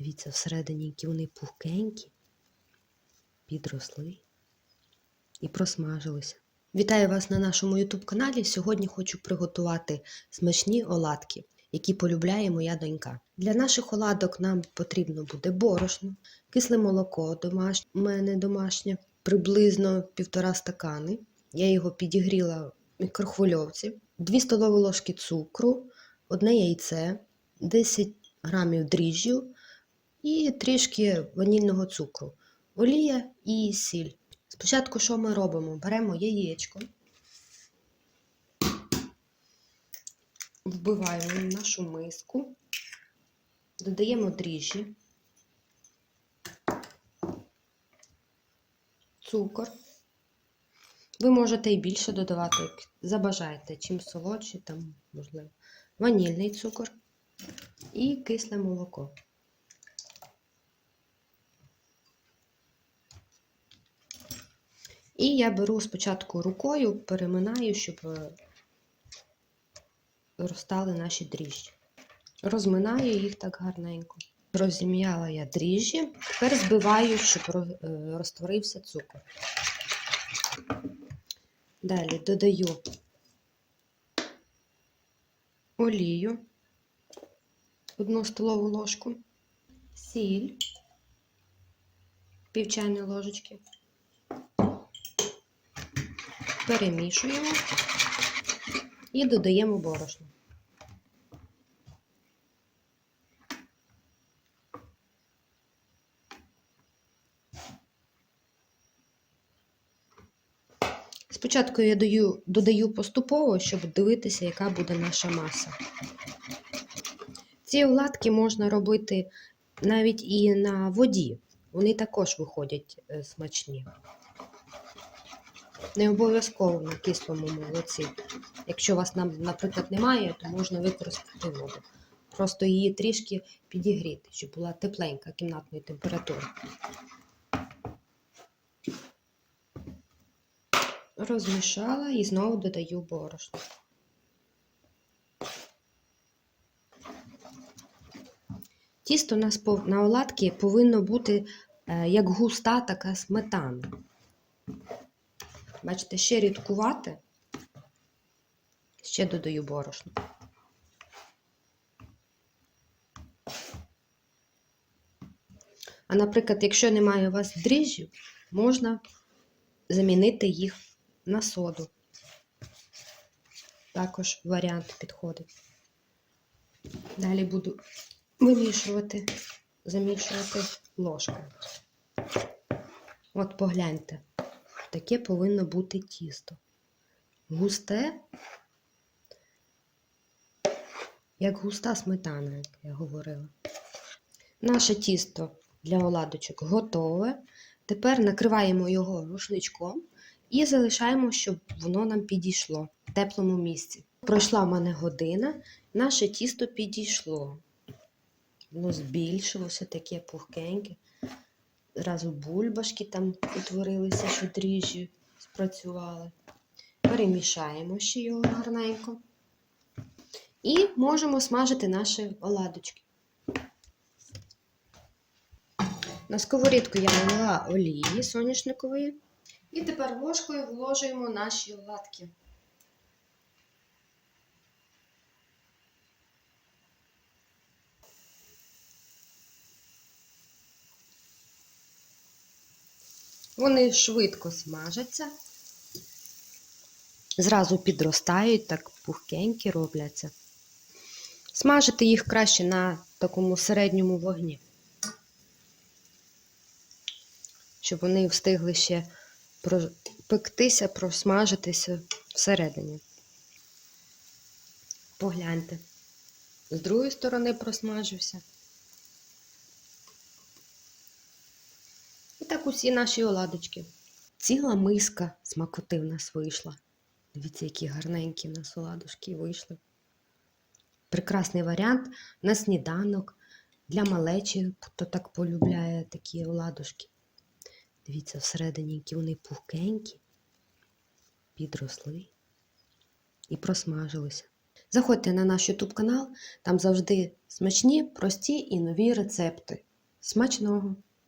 Дивіться, всередині, які вони пухкенькі, підросли і просмажилися. Вітаю вас на нашому YouTube каналі. Сьогодні хочу приготувати смачні оладки, які полюбляє моя донька. Для наших оладок нам потрібно буде борошно, кисле молоко домашнє, у мене домашнє, приблизно півтора стакани. Я його підігріла в мікрохвильовці, 2 столові ложки цукру, одне яйце, 10 грамів дріжджів і трішки ванільного цукру, олія і сіль. Спочатку, що ми робимо? Беремо яєчко, вбиваємо в нашу миску, додаємо дріжджі, цукор. Ви можете і більше додавати, як забажаєте, чим солодші, там, можливо, ванільний цукор і кисле молоко. І я беру спочатку рукою, переминаю, щоб е, розтали наші дріжджі. Розминаю їх так гарненько. Розім'яла я дріжджі, тепер збиваю, щоб е, розтворився цукор. Далі додаю олію, одну столову ложку, сіль, пів ложечки. Перемішуємо і додаємо борошно. Спочатку я даю, додаю поступово, щоб дивитися, яка буде наша маса. Ці оладки можна робити навіть і на воді. Вони також виходять е, смачні. Не обов'язково на кислому молоці. Якщо у вас, наприклад, немає, то можна використати воду. Просто її трішки підігріти, щоб була тепленька кімнатної температури. Розмішала і знову додаю борошно. Тісто у нас на оладки повинно бути е, як густа така сметана. Бачите, ще рідкувати. Ще додаю борошно. А, наприклад, якщо немає у вас дріжджів, можна замінити їх на соду. Також варіант підходить. Далі буду вимішувати, замішувати ложкою. От погляньте, таке повинно бути тісто. Густе, як густа сметана, як я говорила. Наше тісто для оладочок готове. Тепер накриваємо його рушничком і залишаємо, щоб воно нам підійшло в теплому місці. Пройшла в мене година, наше тісто підійшло. Воно збільшилося таке пухкеньке. Зразу бульбашки там утворилися, що дріжджі спрацювали. Перемішаємо ще його гарненько. І можемо смажити наші оладочки. На сковорідку я налила олії соняшникової. І тепер ложкою вложуємо наші оладки. Вони швидко смажаться, зразу підростають, так пухкенькі робляться. Смажити їх краще на такому середньому вогні, щоб вони встигли ще пропектися, просмажитися всередині. Погляньте. З другої сторони просмажився. Так усі наші оладочки. Ціла миска смакоти в нас вийшла. Дивіться, які гарненькі в нас оладушки вийшли. Прекрасний варіант на сніданок для малечі, хто так полюбляє такі оладушки. Дивіться, всередині, які вони пухкенькі, підросли і просмажилися. Заходьте на наш YouTube канал, там завжди смачні, прості і нові рецепти. Смачного!